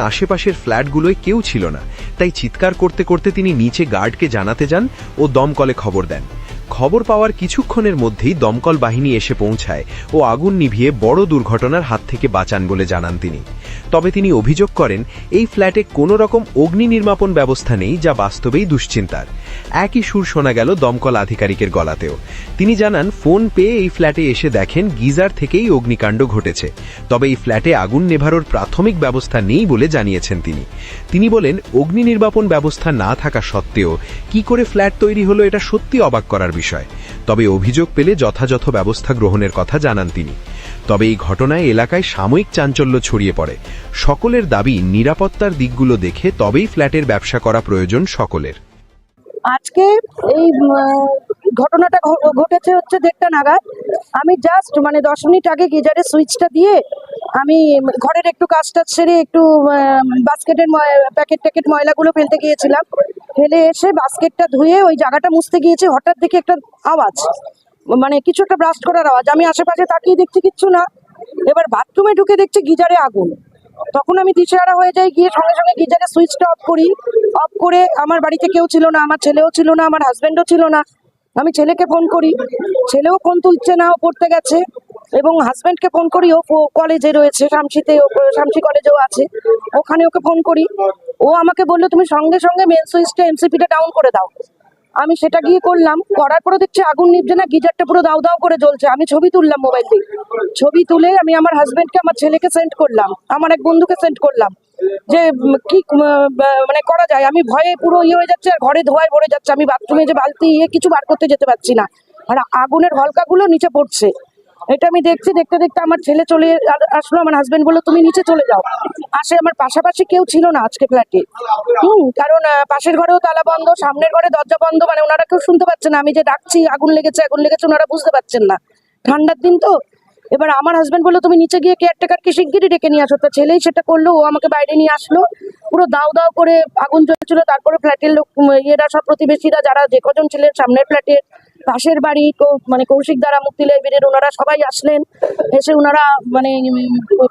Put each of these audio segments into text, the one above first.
আশেপাশের ফ্ল্যাটগুলোয় কেউ ছিল না, তাই চিৎকার করতে করতে তিনি নিচে গার্ডকে জানাতে যান ও দমকলে খবর দেন। খবর পাওয়ার কিছুক্ষণের মধ্যেই দমকল বাহিনী এসে পৌঁছায় ও আগুন নিভিয়ে বড় দুর্ঘটনার হাত থেকে বাঁচান বলে জানান তিনি। তবে তিনি অভিযোগ করেন, এই ফ্ল্যাটে কোনো রকম অগ্নি নির্মাপন ব্যবস্থা নেই যা বাস্তবেই দুশ্চিন্তার। একই সুর শোনা গেল দমকল আধিকারিকের গলাতেও। তিনি জানান, ফোন পেয়ে এই ফ্ল্যাটে এসে দেখেন গিজার থেকেই অগ্নিকাণ্ড ঘটেছে। তবে এই ফ্ল্যাটে আগুন নেভারোর প্রাথমিক ব্যবস্থা নেই বলে জানিয়েছেন তিনি। তিনি বলেন, অগ্নি নির্বাপন ব্যবস্থা না থাকা সত্ত্বেও কি করে ফ্ল্যাট তৈরি হলো এটা সত্যি অবাক করার বিষয়। তবে অভিযোগ পেলে যথাযথ ব্যবস্থা গ্রহণের কথা জানান তিনি। তবে এই ঘটনায় এলাকায় সাময়িক চাঞ্চল্য ছড়িয়ে পড়ে। সকলের দাবি নিরাপত্তার দিকগুলো দেখে তবেই ফ্ল্যাটের ব্যবসা করা প্রয়োজন সকলের। আজকে এই ঘটনাটা ঘটেছে হচ্ছে দেড়টা নাগাদ। আমি জাস্ট মানে দশ মিনিট আগে গিজারের সুইচটা দিয়ে আমি ঘরের একটু কাজ টাজ সেরে একটু বাস্কেটের প্যাকেট ট্যাকেট ময়লাগুলো ফেলতে গিয়েছিলাম। ফেলে এসে বাস্কেটটা ধুয়ে ওই জায়গাটা মুছতে গিয়েছি। হঠাৎ দেখি একটা আওয়াজ মানে কিছু একটা ব্রাস্ট করার আওয়াজ। আমি আশেপাশে তাকিয়ে দেখছি কিচ্ছু না। এবার বাথরুমে ঢুকে দেখছি গিজারে আগুন। তখন আমি দিশেহারা হয়ে যাই, গিয়ে সঙ্গে সঙ্গে গিজারের সুইচটা অফ করি। অফ করে আমার বাড়িতে কেউ ছিল না, আমার ছেলেও ছিল না, আমার হাজবেন্ডও ছিল না। আমি ছেলেকে ফোন করি। ছেলেও ফোন তুলছে না, ও পড়তে গেছে। এবং হাজবেন্ডকে ফোন করি, ও কলেজে রয়েছে, শামসিতে শামসি কলেজেও আছে। ওখানে ওকে ফোন করি। ও আমাকে বলল, তুমি সঙ্গে সঙ্গে মেন সুইচটা এমসিপিটা ডাউন করে দাও। আমি সেটা গিয়ে করলাম। করার পরে দেখছি আগুন নিভছে না, গিজারটা পুরো দাও দাও করে জ্বলছে। আমি ছবি তুললাম মোবাইল দিয়ে। ছবি তুলে আমি আমার হাজবেন্ডকে আমার ছেলেকে সেন্ড করলাম। আমার এক বন্ধুকে সেন্ড করলাম। যে কি মানে করা যায়? আমি ভয়ে পুরো ইয়ে হয়ে যাচ্ছে আর ঘরে ধোয়ায় ভরে যাচ্ছে। আমি বাথরুমে যে বালতি ইয়ে কিছু বার করতে যেতে পারছি না। আর আগুনের হলকাগুলো নিচে পড়ছে। এটা আমি দেখছি, দেখতে দেখতে আমার ছেলে চলে আসলো, আমার হাজবেন্ড বলল, তুমি নিচে চলে যাও। আসে আমার পাশাপাশি কেউ ছিল না আজকে ফ্ল্যাটে হুম, কারণ পাশের ঘরেও তালা বন্ধ, সামনের ঘরে দরজা বন্ধ মানে ওনারা কেউ শুনতে পাচ্ছে না। আমি যে ডাকছি, আগুন লেগেছে আগুন লেগেছে, ওনারা বুঝতে পারছেন না। ঠান্ডার দিন তো এবার আমার হাজব্যান্ড বলল, তুমি নিচে গিয়ে কেয়ারটেকারকে শিগগিরই ডেকে নিয়ে আসো। তো ছেলেই সেটা করল, ও আমাকে বাইরে নিয়ে আসলো। পুরো দাও দাও করে আগুন জ্বলছিল, তারপরে ফ্ল্যাটের লোক ইয়েরা সব প্রতিবেশীরা যারা যে কজন ছিলেন সামনের ফ্ল্যাটের পাশের বাড়ি মানে কৌশিক দ্বারা মুক্তি লাইব্রেরির ওনারা সবাই আসলেন। এসে ওনারা মানে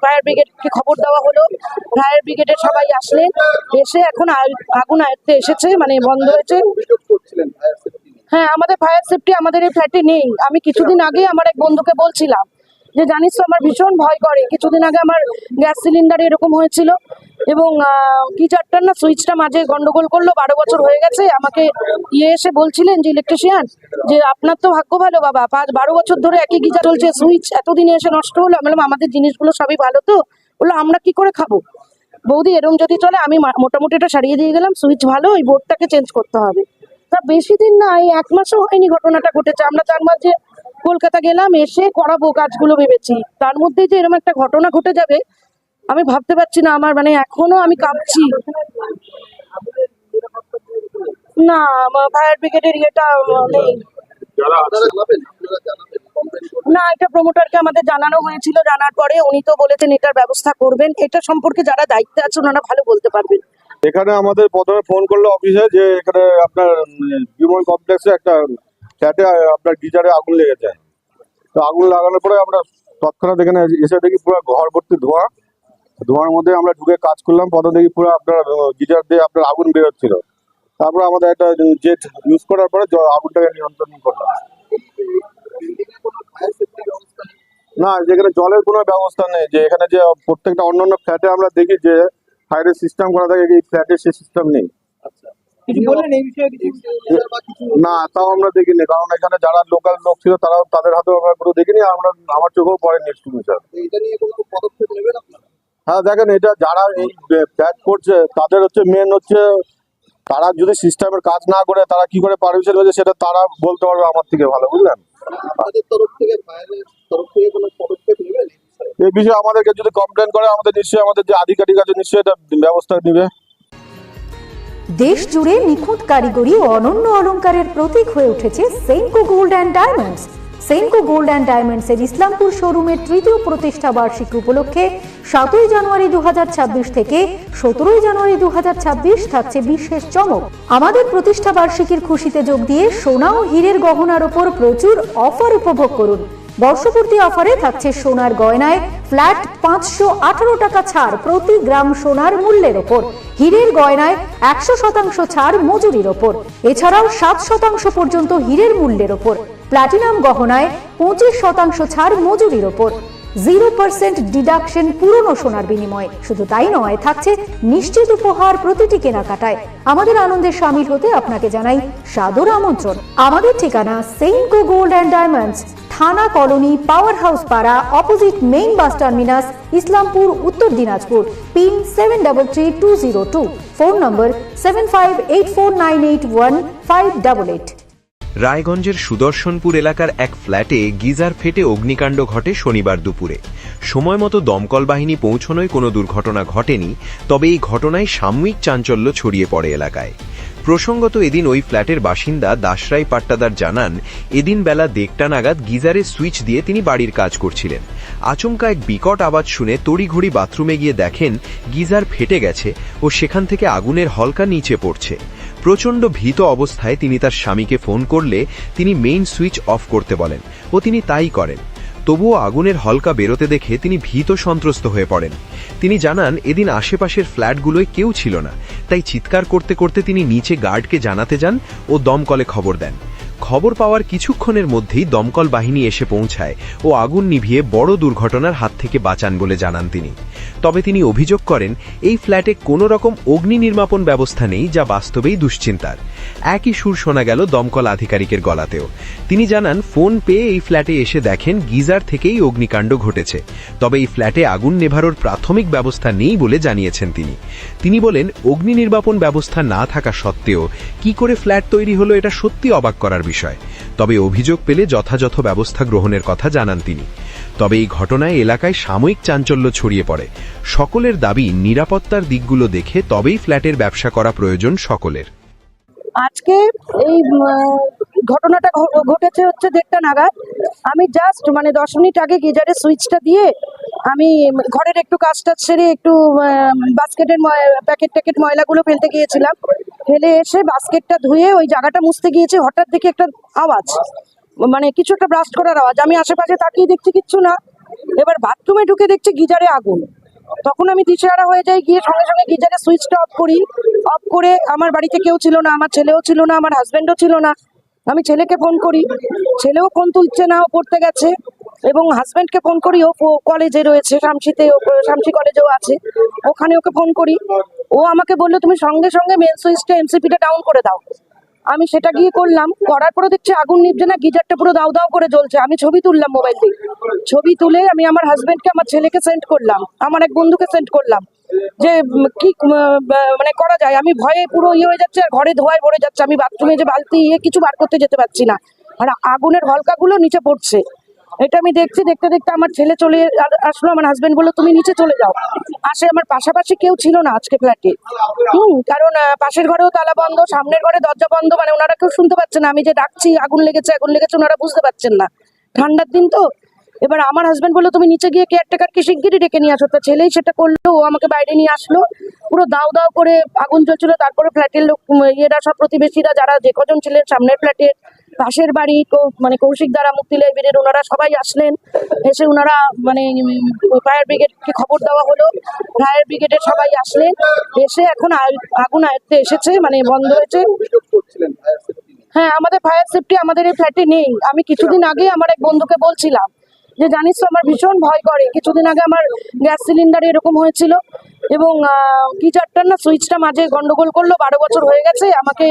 ফায়ার ব্রিগেডকে খবর দেওয়া হলো। ফায়ার ব্রিগেডের সবাই আসলেন। এসে এখন আগুন আয়ত্তে এসেছে মানে বন্ধ হয়েছে। হ্যাঁ আমাদের ফায়ার সেফটি আমাদের এই ফ্ল্যাটে নেই। আমি কিছুদিন আগে আমার এক বন্ধুকে বলছিলাম যে জানিস তো আমার ভীষণ ভয় করে। কিছুদিন আগে আমার গ্যাস সিলিন্ডারে এরকম হয়েছিল এবং গিজারটার না, সুইচটা মাঝে গন্ডগোল করল, বারো বছর হয়ে গেছে। আমাকে ইয়ে এসে বলছিলেন যে, ইলেকট্রিশিয়ান, যে আপনার তো ভাগ্য ভালো বাবা। পাঁচ, বারো বছর ধরে একই গিজার চলছে, সুইচ এতদিনে এসে নষ্ট হলো। আমি আমাদের জিনিসগুলো সবই ভালো তো? বলল, আমরা কি করে খাব? বৌদি, এরম যদি চলে, আমি মোটামুটি এটা সারিয়ে দিয়ে গেলাম, সুইচ ভালো, ওই বোর্ডটাকে চেঞ্জ করতে হবে। তা বেশি দিন না, এই এক মাসও হয়নি ঘটনাটা ঘটেছে। আমরা তার মাঝে কলকাতা গেলাম এসে করাবো কাজগুলো ভেবেছি। তার মধ্যে যে এরকম একটা ঘটনা ঘটে যাবে আমি ভাবতে পারছি না আমার মানে এখনও আমি কাঁপছি না ফায়ার ব্রিগেডের ইয়েটা নেই। না এটা প্রমোটারকে আমাদের জানানো হয়েছিল জানার পরে উনি তো বলেছেন এটার ব্যবস্থা করবেন। এটা সম্পর্কে যারা দায়িত্বে আছে ওনারা ভালো বলতে পারবেন। এখানে আমাদের প্রথমে ফোন করল অফিসে যে এখানে আপনার বিমল কমপ্লেক্সে একটা ফ্ল্যাটে আপনার গিজারে আগুন লেগেছে তো আগুন লাগানোর পরে আমরা তৎক্ষণাৎ এখানে এসে দেখি পুরো ঘর ভর্তি ধোঁয়া। ধোঁয়ার মধ্যে আমরা ঢুকে কাজ করলাম। পরে দেখি পুরো আপনার গিজার দিয়ে আপনার আগুন বেরোচ্ছিল। তারপর আমাদের একটা জেট ইউজ করার পরে আগুনটাকে নিয়ন্ত্রণ করলাম। না যেখানে জলের কোনো ব্যবস্থা নেই। যে এখানে যে প্রত্যেকটা অন্যান্য ফ্ল্যাটে আমরা দেখি যে ফায়ারের সিস্টেম করা থাকে, এই ফ্ল্যাটে সে সিস্টেম নেই। কিছু না তাও আমরা দেখিনি কারণ এখানে যারা লোকাল লোক ছিল তারাও তাদের হাতেও আমরা পুরো দেখিনি আমরা আমার চোখেও পড়ে নেক্সট স্যার। হ্যাঁ দেখেন এটা যারা এই ফ্ল্যাট করছে তাদের হচ্ছে মেন হচ্ছে তারা যদি সিস্টেমের কাজ না করে তারা কি করে পারমিশন হয়েছে সেটা তারা বলতে পারবে আমার থেকে ভালো বুঝলেন? এই বিষয়ে? আমাদেরকে যদি কমপ্লেন করে আমাদের নিশ্চয়ই আমাদের যে আধিকারিক আছে নিশ্চয়ই এটা ব্যবস্থা নেবে। দেশ জুড়ে নিখুঁত কারিগরি ও অনন্য অলঙ্কারের প্রতীক হয়ে উঠেছে Senco gold and diamonds. Senco gold and diamonds এর ইসলামপুর শোরুমের তৃতীয় প্রতিষ্ঠা বার্ষিকী উপলক্ষে সাতই জানুয়ারি দু হাজার ছাব্বিশ থেকে সতেরোই জানুয়ারি দু হাজার ছাব্বিশ থাকছে বিশেষ চমক। আমাদের প্রতিষ্ঠা বার্ষিকীর খুশিতে যোগ দিয়ে সোনা ও হীরের গহনার ওপর প্রচুর অফার উপভোগ করুন। বর্ষপূর্তি অফারে থাকছে সোনার গয়নায় ফ্ল্যাট পাঁচশো আঠারো টাকা ছাড় প্রতি গ্রাম সোনার মূল্যের ওপর। হীরের গয়নায় একশো শতাংশ ছাড় মজুরির ওপর। এছাড়াও সাত শতাংশ পর্যন্ত হীরের মূল্যের ওপর। প্ল্যাটিনাম গহনায় পঁচিশ শতাংশ ছাড় মজুরির ওপর। জিরো পার্সেন্ট ডিডাকশন পুরনো সোনার বিনিময়ে। শুধু তাই নয়, থাকছে নিশ্চিত উপহার প্রতিটি কেনাকাটায়। আমাদের আনন্দে সামিল হতে আপনাকে জানাই সাদর আমন্ত্রণ। আমাদের ঠিকানা সেইনকো গোল্ড অ্যান্ড ডায়মন্ডস থানা কলোনি পাওয়ার হাউস পাড়া opposite main bus terminus Islampur, Uttar Dinajpur pin seven double three two zero two phone number seven five eight four nine eight one five double eight রায়গঞ্জের সুদর্শনপুর এলাকার এক ফ্ল্যাটে geyser ফেটে অগ্নিকাণ্ড ঘটে শনিবার দুপুরে। সময় মতো দমকল বাহিনী পৌঁছনোয় কোনো দুর্ঘটনা ঘটেনি, তবে এই ঘটনায় সাময়িক চাঞ্চল্য ছড়িয়ে পড়ে এলাকায়। প্রসঙ্গত এদিন ওই ফ্ল্যাটের বাসিন্দা দাসরাই পাট্টাদার জানান, এদিন বেলা দেড়টা নাগাদ গিজারের সুইচ দিয়ে তিনি বাড়ির কাজ করছিলেন। আচমকা এক বিকট আওয়াজ শুনে তড়িঘড়ি বাথরুমে গিয়ে দেখেন গিজার ফেটে গেছে ও সেখান থেকে আগুনের হলকা নিচে পড়ছে। প্রচণ্ড ভীত অবস্থায় তিনি তার স্বামীকে ফোন করলে তিনি মেইন সুইচ অফ করতে বলেন ও তিনি তাই করেন। তবুও আগুনের হলকা বেরোতে দেখে তিনি ভীত সন্ত্রস্ত হয়ে পড়েন। তিনি জানান, এদিন আশেপাশের ফ্ল্যাটগুলোয় কেউ ছিল না। তাই চিৎকার করতে করতে তিনি নিচে গার্ডকে জানাতে যান ও দমকলে খবর দেন। খবর পাওয়ার কিছুক্ষণের মধ্যেই দমকল বাহিনী এসে পৌঁছায় ও আগুন নিভিয়ে বড় দুর্ঘটনার হাত থেকে বাঁচান বলে জানান তিনি। তবে তিনি অভিযোগ করেন, এই ফ্ল্যাটে কোনো রকম অগ্নি নির্মাপন ব্যবস্থা নেই যা বাস্তবেই দুশ্চিন্তার। একই সুর শোনা গেল দমকল আধিকারিকের গলাতেও। তিনি জানান, ফোন পেয়ে এই ফ্ল্যাটে এসে দেখেন গিজার থেকেই অগ্নিকাণ্ড ঘটেছে। তবে এই ফ্ল্যাটে আগুন নেভানোর প্রাথমিক ব্যবস্থা নেই বলে জানিয়েছেন তিনি। তিনি বলেন, অগ্নি নির্বাপন ব্যবস্থা না থাকা সত্ত্বেও কি করে ফ্ল্যাট তৈরি হলো এটা সত্যি অবাক করার বিষয় তবে অভিযোগ পেলে যথাযথ ব্যবস্থা গ্রহণের কথা জানান তিনি। তবে এই ঘটনায় এলাকায় সাময়িক চাঞ্চল্য ছড়িয়ে পড়ে। সকলের দাবি, নিরাপত্তার দিকগুলো দেখে তবেই ফ্ল্যাটের ব্যবসা করা প্রয়োজন সকলের। আজকে এই ঘটনাটা ঘটেছে হচ্ছে দেড়টা নাগাদ। আমি জাস্ট মানে দশ মিনিট আগে গিজারের সুইচটা দিয়ে আমি ঘরের একটু কাজ টাজ একটু বাস্কেটের প্যাকেট ট্যাকেট ময়লাগুলো ফেলতে গিয়েছিলাম। ফেলে এসে বাস্কেটটা ধুয়ে ওই জায়গাটা মুছতে গিয়েছি, হঠাৎ দেখি একটা আওয়াজ। মানে কিছু একটা ব্রাস্ট করার আওয়াজ। আমি আশেপাশে তাকিয়ে দেখছি কিচ্ছু না। এবার বাথরুমে ঢুকে দেখছি গিজারে আগুন। তখন আমি দিশেহারা হয়ে যাই, গিয়ে সঙ্গে সঙ্গে গিজারের সুইচটা অফ করি। অফ করে আমার বাড়িতে কেউ ছিল না, আমার ছেলেও ছিল না, আমার হাজবেন্ডও ছিল না। আমি ছেলেকে ফোন করি। ছেলেও ফোন তুলছে না পড়তে গেছে। এবং হাজব্যান্ডকে ফোন করি, ও কলেজে রয়েছে শামসিতে শামসি কলেজেও আছে। ওখানে ওকে ফোন করি। ও আমাকে বলল, তুমি সঙ্গে সঙ্গে মেন সুইচটা এমসিপিটা ডাউন করে দাও। আমি সেটা গিয়ে করলাম। করার পরে দেখছি আগুন নিভছে না, গিজারটা পুরো দাও দাও করে জ্বলছে। আমি ছবি তুললাম মোবাইল দিয়ে। ছবি তুলে আমি আমার হাজব্যান্ডকে আমার ছেলেকে সেন্ড করলাম। আমার এক বন্ধুকে সেন্ড করলাম। যে কি মানে করা যায়। আমি ভয়ে পুরো ইয়ে হয়ে যাচ্ছে, আর ঘরে ধোয়ায় ভরে যাচ্ছে। আমি বাথরুমে যে বালতি ইয়ে কিছু বার করতে যেতে পারছি না। আর আগুনের হলকাগুলো নিচে পড়ছে। এটা আমি দেখছি, দেখতে দেখতে আমার ছেলে চলে আসলো, আমার হাজবেন্ড বলল, তুমি নিচে চলে যাও। আসে আমার পাশাপাশি কেউ ছিল না আজকে ফ্ল্যাটে হুম, কারণ পাশের ঘরেও তালা বন্ধ, সামনের ঘরে দরজা বন্ধ মানে ওনারা কেউ শুনতে পাচ্ছে না। আমি যে ডাকছি, আগুন লেগেছে আগুন লেগেছে, ওনারা বুঝতে পারছেন না। ঠান্ডার দিন তো। এবার আমার হাজবেন্ড বলল, তুমি নিচে গিয়ে কেয়ারটেকারকে শিগগিরই ডেকে নিয়ে আসো। তো ছেলেই সেটা করল, ও আমাকে বাইরে নিয়ে আসলো। পুরো দাও দাও করে আগুন জ্বলছিল, তারপরে ফ্ল্যাটের লোক ইয়েরা, সব প্রতিবেশীরা, যারা যে কজন ছিলেন সামনের ফ্ল্যাটের পাশের বাড়ি মানে কৌশিক দ্বারা মুক্তি লাইব্রেরির ওনারা সবাই আসলেন। এসে ওনারা মানে ফায়ার ব্রিগেডকে খবর দেওয়া হলো। ফায়ার ব্রিগেডের সবাই আসলেন। এসে এখন আগুন আয়ত্তে এসেছে মানে বন্ধ হয়েছে। হ্যাঁ আমাদের ফায়ার সেফটি আমাদের এই ফ্ল্যাটে নেই। আমি কিছুদিন আগে আমার এক বন্ধুকে বলছিলাম যে, জানিস তো, আমার ভীষণ ভয় করে। কিছুদিন আগে আমার গ্যাস সিলিন্ডার এরকম হয়েছিল। এবং গিজারটার না সুইচটা মাঝে গন্ডগোল করল, বারো বছর হয়ে গেছে। আমাকে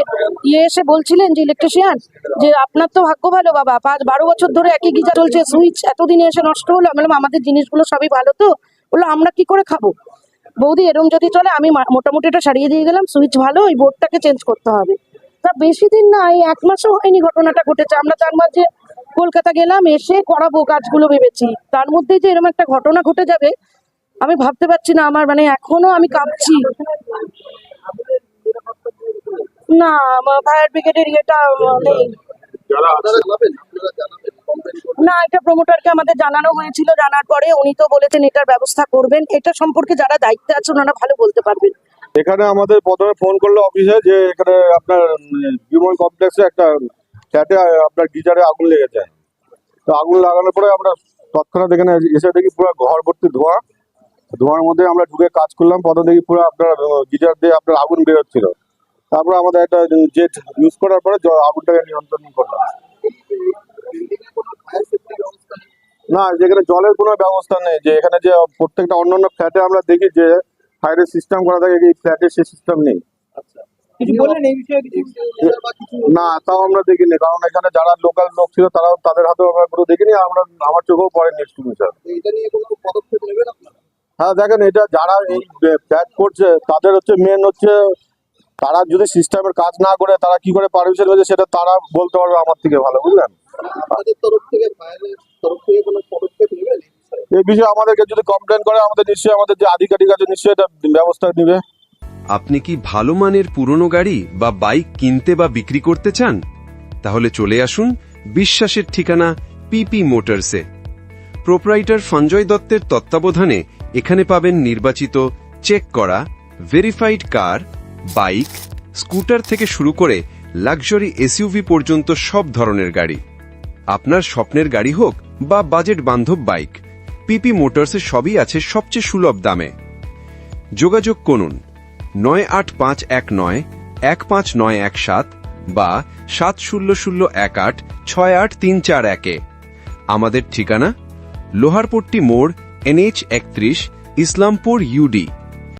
ইয়ে এসে বলছিলেন যে ইলেকট্রিশিয়ান যে, আপনার তো ভাগ্য ভালো, বাবা। পাঁচ, বারো বছর ধরে একই গিজার চলছে সুইচ এতদিনে এসে নষ্ট হলো। আমি বললাম, আমাদের জিনিসগুলো সবই ভালো তো? বলল, আমরা কি করে খাব? বৌদি, এরম যদি চলে, আমি মোটামুটি এটা সারিয়ে দিয়ে গেলাম সুইচ ভালো ওই বোর্ডটাকে চেঞ্জ করতে হবে। তা বেশি দিন না, এই এক মাসও হয়নি ঘটনাটা ঘটেছে। আমরা তার মাঝে কলকাতা গেলাম, এসে করাবো কাজগুলো ভেবেছি। তার মধ্যে যে এরকম একটা ঘটনা ঘটে যাবে আমি ভাবতে পারছি না আমার মানে এখনও আমি কাঁপছি। না ফায়ার ব্রিগেডের ইয়েটা নেই। না এটা প্রমোটারকে আমাদের জানানো হয়েছিল জানার পরে উনি তো বলেছেন এটার ব্যবস্থা করবেন। এটা সম্পর্কে যারা দায়িত্বে আছে ওনারা ভালো বলতে পারবেন। এখানে আমাদের প্রথমে ফোন করল অফিসে যে এখানে আপনার বিমল কমপ্লেক্সে একটা ফ্ল্যাটে আপনার গিজারে আগুন লেগেছে। তো আগুন লাগানোর পরে আমরা তৎক্ষণাৎ এখানে এসে দেখি পুরো ঘর ভর্তি ধোঁয়া। ধোঁয়ার মধ্যে আমরা ঢুকে কাজ করলাম। প্রথম দেখি পুরো আপনার গিজার দিয়ে আপনার আগুন বেরোচ্ছিল। তারপরে আমাদের একটা জেট ইউজ করার পরে আগুনটাকে নিয়ন্ত্রণ করলাম। না যেখানে জলের কোনো ব্যবস্থা নেই যে এখানে যে প্রত্যেকটা অন্যান্য ফ্ল্যাটে আমরা দেখি যে ফায়ারের সিস্টেম করা থাকে এই ফ্ল্যাটে সে সিস্টেম নেই। আচ্ছা না তাও আমরা দেখিনি কারণ এখানে যারা লোকাল লোক ছিল তারাও তাদের হাতেও আমরা কোনো দেখিনি আমরা আমার চোখেও পড়েনি এক্সটিংগুইশার এটা নিয়ে কোনো পদক্ষেপ নেবেন আপনারা? হ্যাঁ দেখেন এটা যারা এই ফ্ল্যাট করছে তাদের হচ্ছে মেন হচ্ছে তারা যদি সিস্টেমের কাজ না করে তারা কি করে পারমিশন হয়েছে সেটা তারা বলতে পারবে আমার থেকে ভালো বুঝলেন? আপনাদের তরফ থেকে ফায়ারের তরফ থেকে কোনো পদক্ষেপ নেবেন এই বিষয়ে? এই বিষয়ে আমাদেরকে যদি কমপ্লেন করে আমাদের নিশ্চয়ই আমাদের যে আধিকারিক আছে নিশ্চয়ই এটা ব্যবস্থা নিবে। আপনি কি ভালো মানের পুরনো গাড়ি বা বাইক কিনতে বা বিক্রি করতে চান? তাহলে চলে আসুন বিশ্বাসের ঠিকানা পিপি মোটরসে প্রোপ্রাইটার সঞ্জয় দত্তের তত্ত্বাবধানে এখানে পাবেন নির্বাচিত চেক করা ভেরিফাইড কার বাইক স্কুটার থেকে শুরু করে লাক্সারি এসইউভি পর্যন্ত সব ধরনের গাড়ি। আপনার স্বপ্নের গাড়ি হোক বা বাজেট বান্ধব বাইক পিপি মোটরসে সবই আছে সবচেয়ে সুলভ দামে। যোগাযোগ করুন নয় আট পাঁচ এক নয় এক পাঁচ নয় এক সাত বা সাত শূন্য শূন্য এক আট ছয় আট তিন চার একে আমাদের ঠিকানা লোহারপট্টি মোড় এনএইচ একত্রিশ ইসলামপুর ইউডি।